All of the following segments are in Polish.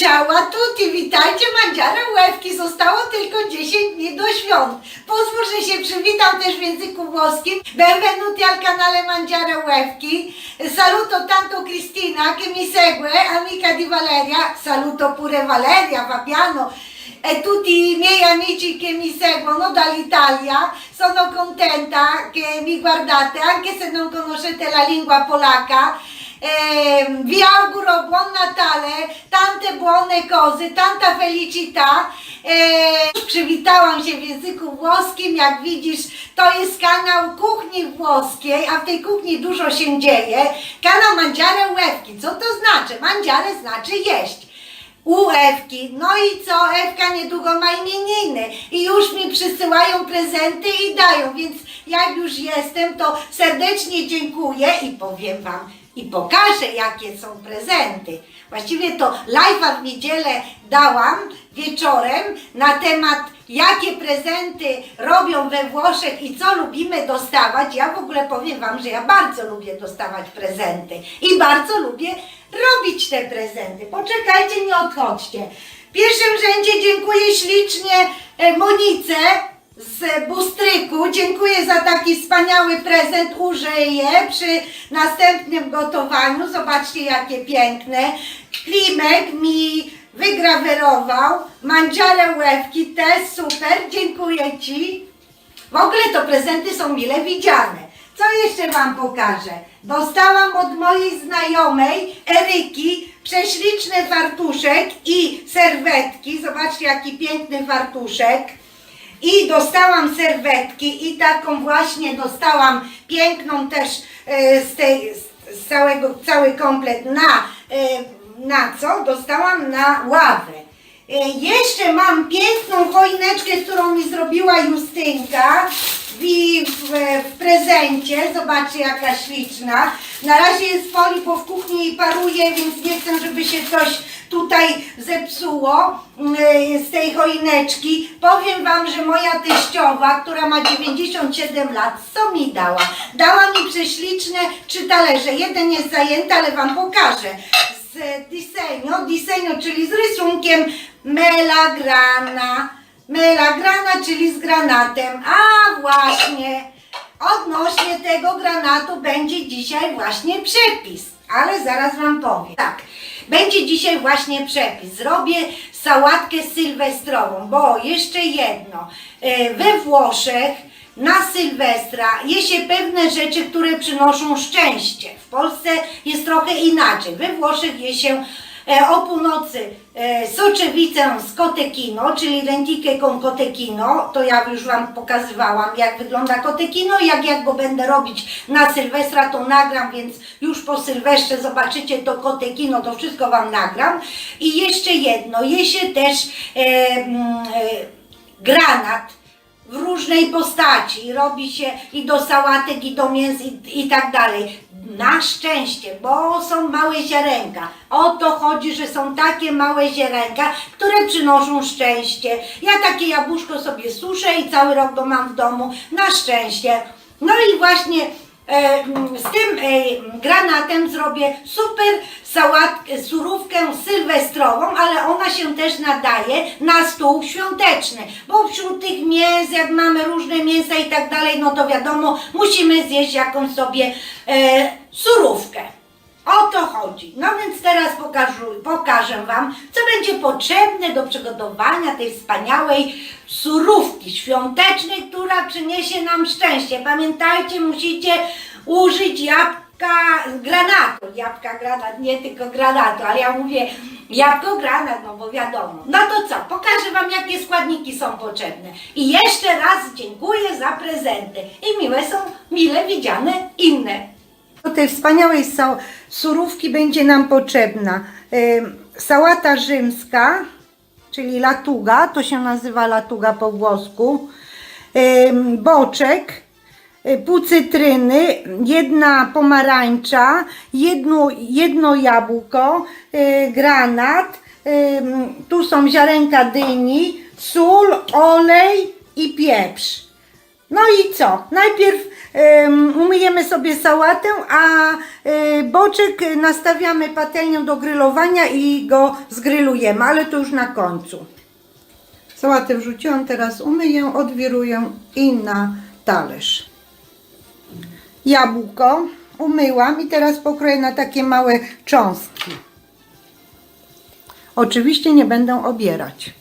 Ciała tutti, witajcie Mandziara Łewki, zostało tylko 10 dni do świąt. Pozwól, że się przywitam też w języku włoskim. Benvenuti al canale Mangiare Łewki. Saluto tanto Cristina che mi segue, amica di Valeria. Saluto pure Valeria, Fabiano e tutti i miei amici che mi seguono dall'Italia. Sono contenta che mi guardate, anche se non conoscete la lingua polacca. Eh, vi auguro buon Natale, tante buone cose, tanta felicità. Eh, przywitałam się w języku włoskim, jak widzisz, to jest kanał kuchni włoskiej, a w tej kuchni dużo się dzieje. Kanał Mandziare Łewki. Co to znaczy? Mandziare znaczy jeść u Ewki. No i co? Ewka niedługo ma imieniny i już mi przysyłają prezenty i dają, więc jak już jestem, to serdecznie dziękuję i powiem Wam i pokażę, jakie są prezenty. Właściwie to live'a w niedzielę dałam wieczorem na temat jakie prezenty robią we Włoszech i co lubimy dostawać. Ja w ogóle powiem Wam, że ja bardzo lubię dostawać prezenty i bardzo lubię robić te prezenty. Poczekajcie, nie odchodźcie. W pierwszym rzędzie dziękuję ślicznie e, Monice z Bustryku. Dziękuję za taki wspaniały prezent. Użyję przy następnym gotowaniu. Zobaczcie, jakie piękne. Klimek mi wygrawerował. Mandziare łewki też super. Dziękuję Ci. W ogóle to prezenty są mile widziane. Co jeszcze Wam pokażę? Dostałam od mojej znajomej Eryki prześliczny fartuszek i serwetki. Zobaczcie jaki piękny fartuszek. I dostałam serwetki i taką właśnie dostałam piękną też e, z, tej, z- całego, cały komplet na, e, na co? Dostałam na ławę. E, Jeszcze mam piękną choineczkę, którą mi zrobiła Justynka w, w, w prezencie. Zobaczcie jaka śliczna. Na razie jest folii, bo w kuchni jej paruje, więc nie chcę, żeby się coś tutaj zepsuło e, z tej choineczki. Powiem Wam, że moja teściowa, która ma 97 lat, co mi dała? Dała mi prześliczne trzy talerze. Jeden jest zajęty, ale Wam pokażę z disegno, czyli z rysunkiem melagrana. Melagrana, czyli z granatem. A właśnie, odnośnie tego granatu będzie dzisiaj właśnie przepis. Ale zaraz Wam powiem. Tak, będzie dzisiaj właśnie przepis. Zrobię sałatkę sylwestrową, bo jeszcze jedno. E, We Włoszech na Sylwestra je się pewne rzeczy, które przynoszą szczęście. W Polsce jest trochę inaczej. We Włoszech je się e, o północy e, soczewicę z kotekino, czyli lenticchie con kotekino. To ja już Wam pokazywałam, jak wygląda kotekino. Jak, jak go będę robić na Sylwestra, to nagram, więc już po Sylwestrze zobaczycie to kotekino, to wszystko Wam nagram. I jeszcze jedno, je się też e, e, granat w różnej postaci. Robi się i do sałatek, i do mięs, i, i tak dalej. Na szczęście, bo są małe ziarenka. O to chodzi, że są takie małe ziarenka, które przynoszą szczęście. Ja takie jabłuszko sobie suszę i cały rok go mam w domu. Na szczęście. No i właśnie z tym e, granatem zrobię super sałatkę, surówkę sylwestrową, ale ona się też nadaje na stół świąteczny, bo wśród tych mięs, jak mamy różne mięsa i tak dalej, no to wiadomo, musimy zjeść jakąś sobie e, surówkę. O to chodzi. No więc teraz pokażę, pokażę Wam, co będzie potrzebne do przygotowania tej wspaniałej surówki świątecznej, która przyniesie nam szczęście. Pamiętajcie, musicie użyć jabłka granatu. Jabłka granat, nie tylko granatu, ale ja mówię jabłko granat, no bo wiadomo. No to co, pokażę Wam, jakie składniki są potrzebne. I jeszcze raz dziękuję za prezenty. I miłe są, mile widziane inne. Do tej wspaniałej sa- surówki będzie nam potrzebna sałata rzymska, czyli latuga, to się nazywa latuga po włosku, boczek, pół cytryny, jedna pomarańcza, jedno, jedno jabłko, y, granat, ym, tu są ziarenka dyni, sól, olej i pieprz. No i co? Najpierw em, umyjemy sobie sałatę, a y, boczek nastawiamy patelnią do grillowania i go zgrylujemy, ale to już na końcu. Sałatę wrzuciłam, teraz umyję, odwiruję i na talerz. Jabłko umyłam i teraz pokroję na takie małe cząstki. Oczywiście nie będę obierać.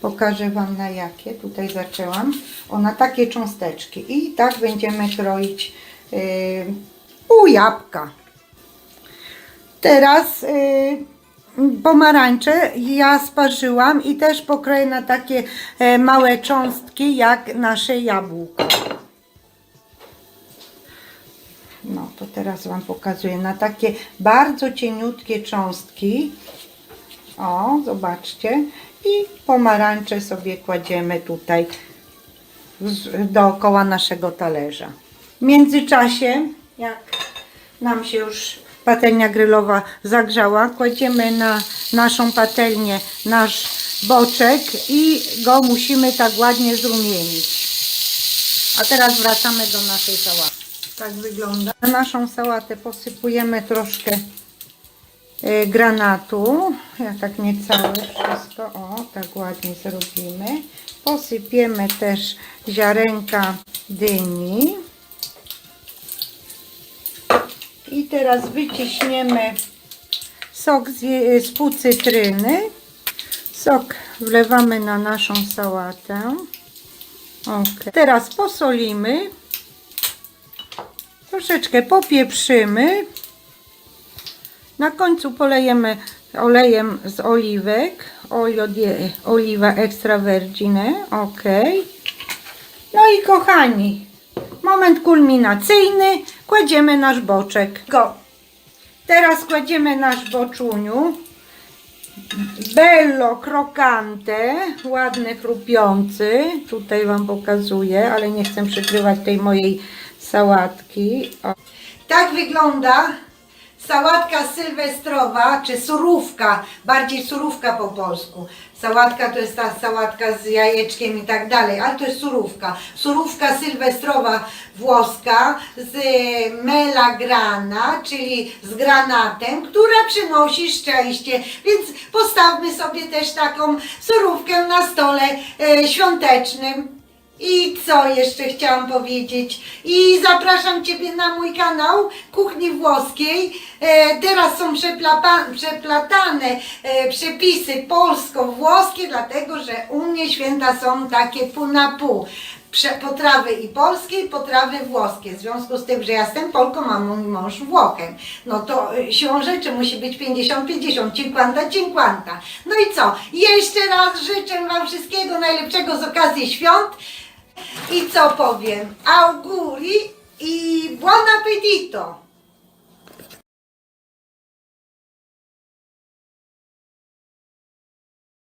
Pokażę Wam na jakie. Tutaj zaczęłam. O, na takie cząsteczki. I tak będziemy kroić yy, pół jabłka. Teraz yy, pomarańcze ja sparzyłam i też pokroję na takie e, małe cząstki jak nasze jabłko. No to teraz Wam pokazuję na takie bardzo cieniutkie cząstki. O, zobaczcie. I pomarańcze sobie kładziemy tutaj dookoła naszego talerza. W międzyczasie, jak nam się już patelnia grillowa zagrzała, kładziemy na naszą patelnię nasz boczek i go musimy tak ładnie zrumienić. A teraz wracamy do naszej sałaty. Tak wygląda. Na naszą sałatę posypujemy troszkę e, granatu. Ja tak nie całe wszystko. O, tak ładnie zrobimy. Posypiemy też ziarenka dyni. I teraz wyciśniemy sok z, je- z pół cytryny. Sok wlewamy na naszą sałatę. Ok. Teraz posolimy. Troszeczkę popieprzymy. Na końcu polejemy olejem z oliwek. Olio oliwa extra vergine. Ok. No i kochani, moment kulminacyjny. Kładziemy nasz boczek. Go. Teraz kładziemy nasz boczuniu. Bello krokante, ładny, chrupiący. Tutaj Wam pokazuję, ale nie chcę przykrywać tej mojej sałatki. O. Tak wygląda sałatka sylwestrowa, czy surówka, bardziej surówka po polsku. Sałatka to jest ta sałatka z jajeczkiem i tak dalej, ale to jest surówka. Surówka sylwestrowa włoska z melagrana, czyli z granatem, która przynosi szczęście. Więc postawmy sobie też taką surówkę na stole e, świątecznym. I co jeszcze chciałam powiedzieć? I zapraszam Ciebie na mój kanał Kuchni Włoskiej. E, teraz są przeplatane e, przepisy polsko-włoskie, dlatego że u mnie święta są takie pół na pół. Prze- potrawy i polskie, i potrawy włoskie. W związku z tym, że ja jestem Polką, a mój mąż Włochem. No to e, siłą rzeczy musi być 50-50, 50-50. No i co? Jeszcze raz życzę Wam wszystkiego najlepszego z okazji świąt. I co powiem? Auguri i buon appetito!